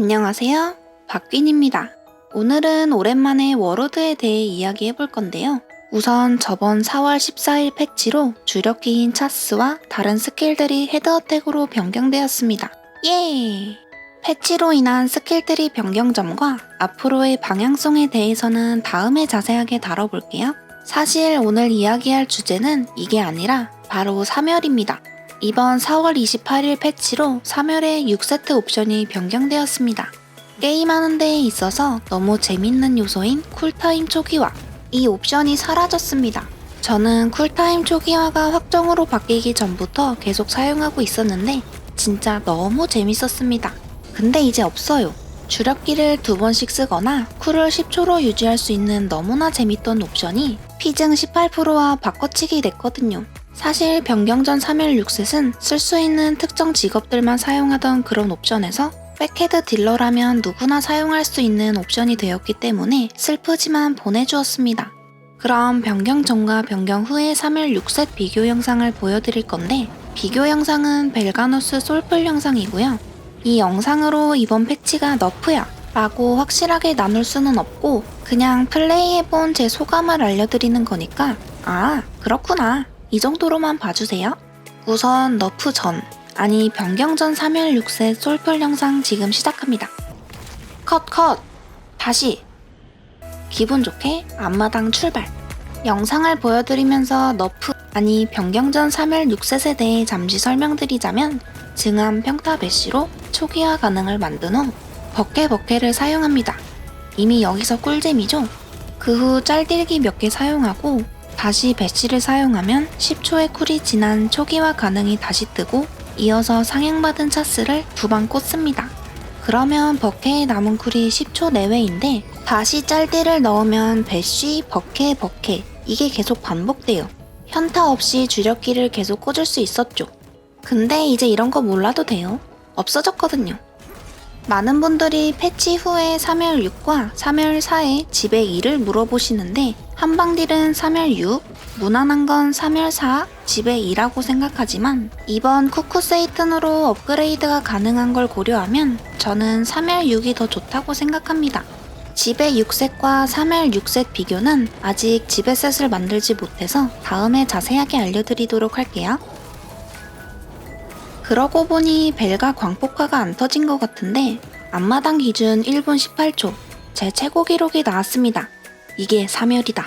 안녕하세요. 박균입니다. 오늘은 오랜만에 워로드에 대해 이야기해 볼 건데요. 우선 저번 4월 14일 패치로 주력기인 차스와 다른 스킬들이 헤드어택으로 변경되었습니다. 예! 패치로 인한 스킬들이 변경점과 앞으로의 방향성에 대해서는 다음에 자세하게 다뤄볼게요. 사실 오늘 이야기할 주제는 이게 아니라 바로 3열입니다. 이번 4월 28일 패치로 3열의 6세트 옵션이 변경되었습니다. 게임하는 데에 있어서 너무 재밌는 요소인 쿨타임 초기화. 이 옵션이 사라졌습니다. 저는 쿨타임 초기화가 확정으로 바뀌기 전부터 계속 사용하고 있었는데 진짜 너무 재밌었습니다. 근데 이제 없어요. 주력기를 두 번씩 쓰거나 쿨을 10초로 유지할 수 있는 너무나 재밌던 옵션이 피증 18%와 바꿔치기 됐거든요. 사실 변경 전 3일 6셋은 쓸 수 있는 특정 직업들만 사용하던 그런 옵션에서 백헤드 딜러라면 누구나 사용할 수 있는 옵션이 되었기 때문에 슬프지만 보내주었습니다. 그럼 변경 전과 변경 후의 3일 6셋 비교 영상을 보여드릴 건데 비교 영상은 벨가누스 솔플 영상이고요. 이 영상으로 이번 패치가 너프야 라고 확실하게 나눌 수는 없고 그냥 플레이해본 제 소감을 알려드리는 거니까 아 그렇구나 이 정도로만 봐주세요. 우선 너프 전 아니 변경 전 3일 6세 솔플 영상 지금 시작합니다. 컷 컷! 다시! 기분 좋게 앞마당 출발! 영상을 보여드리면서 너프 아니 변경 전 3일 6셋에 대해 잠시 설명드리자면 증암 평타 배시로 초기화 가능을 만든 후 버케 버케를 사용합니다. 이미 여기서 꿀잼이죠? 그 후 짤딜기 몇 개 사용하고 다시 배시를 사용하면 10초의 쿨이 지난 초기화 가능이 다시 뜨고 이어서 상향받은 차스를 두방 꽂습니다. 그러면 버케의 남은 쿨이 10초 내외인데 다시 짤딜을 넣으면 배쉬, 버케, 버케 이게 계속 반복돼요. 현타 없이 주력기를 계속 꽂을 수 있었죠. 근데 이제 이런 거 몰라도 돼요. 없어졌거든요. 많은 분들이 패치 후에 3열 6과 3열 4에 집에 2를 물어보시는데 한방딜은 3열 6, 무난한 건 3열 4, 집에 2라고 생각하지만 이번 쿠쿠 세이튼으로 업그레이드가 가능한 걸 고려하면 저는 3열 6이 더 좋다고 생각합니다. 집의 6셋과 3열 6셋 비교는 아직 집의 셋을 만들지 못해서 다음에 자세하게 알려드리도록 할게요. 그러고 보니 벨가 광폭화가 안 터진 것 같은데 앞마당 기준 1분 18초 제 최고 기록이 나왔습니다. 이게 3열이다.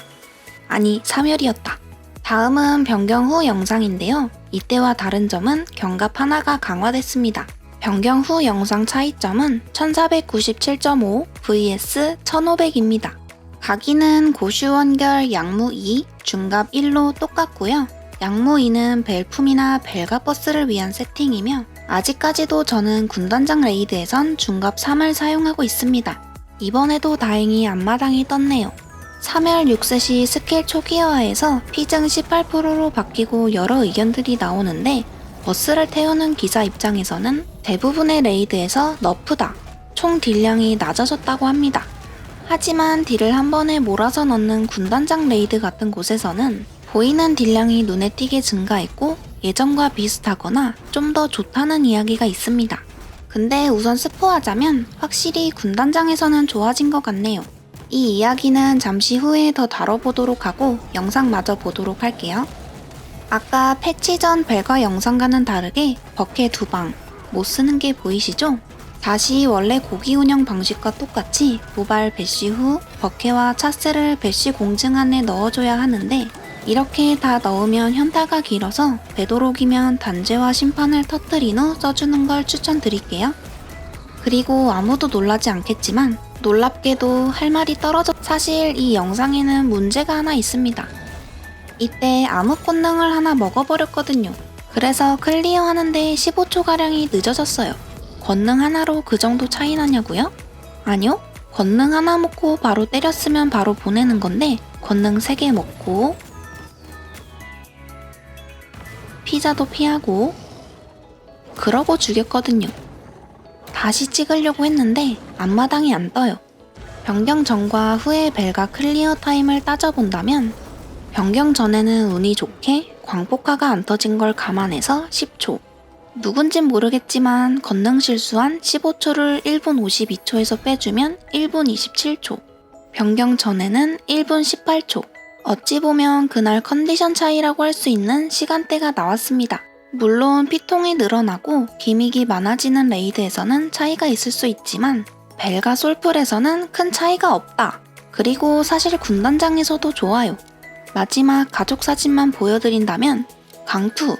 아니 3열이었다. 다음은 변경 후 영상인데요. 이때와 다른 점은 경갑 하나가 강화됐습니다. 변경 후 영상 차이점은 1497.5 vs 1500입니다. 각인은 고슈 원결 양무 2, 중갑 1로 똑같고요. 2는 벨품이나 벨가버스를 위한 세팅이며 아직까지도 저는 군단장 레이드에선 중갑 3을 사용하고 있습니다. 이번에도 다행히 앞마당이 떴네요. 3열 6셋이 스킬 초기화에서 피증 18%로 바뀌고 여러 의견들이 나오는데 버스를 태우는 기사 입장에서는 대부분의 레이드에서 너프다. 총 딜량이 낮아졌다고 합니다. 하지만 딜을 한 번에 몰아서 넣는 군단장 레이드 같은 곳에서는 보이는 딜량이 눈에 띄게 증가했고 예전과 비슷하거나 좀 더 좋다는 이야기가 있습니다. 근데 우선 스포하자면 확실히 군단장에서는 좋아진 것 같네요. 이 이야기는 잠시 후에 더 다뤄보도록 하고 영상 마저 보도록 할게요. 아까 패치 전 벨과 영상과는 다르게 버케 두 방 못 쓰는 게 보이시죠? 다시 원래 고기 운영 방식과 똑같이 모발 배시 후 버케와 차스를 배시 공증 안에 넣어줘야 하는데 이렇게 다 넣으면 현타가 길어서 되도록이면 단죄와 심판을 터뜨린 후 써주는 걸 추천드릴게요. 그리고 아무도 놀라지 않겠지만 놀랍게도 할 말이 떨어져 사실 이 영상에는 문제가 하나 있습니다. 이때 암흑 권능을 하나 먹어버렸거든요. 그래서 클리어 하는데 15초가량이 늦어졌어요. 권능 하나로 그 정도 차이 나냐고요? 아니요. 권능 하나 먹고 바로 때렸으면 바로 보내는 건데 권능 3개 먹고 피자도 피하고 그러고 죽였거든요. 다시 찍으려고 했는데 앞마당이 안 떠요. 변경 전과 후의 벨가 클리어 타임을 따져본다면 변경 전에는 운이 좋게 광폭화가 안 터진 걸 감안해서 10초, 누군진 모르겠지만 건능 실수한 15초를 1분 52초에서 빼주면 1분 27초. 변경 전에는 1분 18초. 어찌 보면 그날 컨디션 차이라고 할 수 있는 시간대가 나왔습니다. 물론 피통이 늘어나고 기믹이 많아지는 레이드에서는 차이가 있을 수 있지만 벨과 솔플에서는 큰 차이가 없다. 그리고 사실 군단장에서도 좋아요. 마지막 가족 사진만 보여드린다면 강투.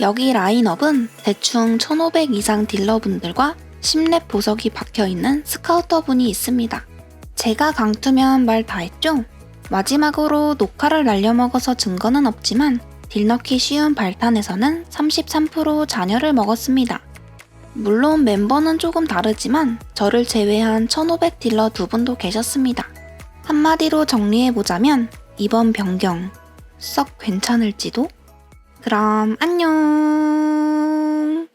여기 라인업은 대충 1500 이상 딜러분들과 10렙 보석이 박혀있는 스카우터분이 있습니다. 제가 강투면 말 다 했죠? 마지막으로 녹화를 날려먹어서 증거는 없지만 딜 넣기 쉬운 발탄에서는 33% 잔여를 먹었습니다. 물론 멤버는 조금 다르지만 저를 제외한 1500 딜러 두 분도 계셨습니다. 한마디로 정리해보자면 이번 변경 썩 괜찮을지도? 그럼 안녕!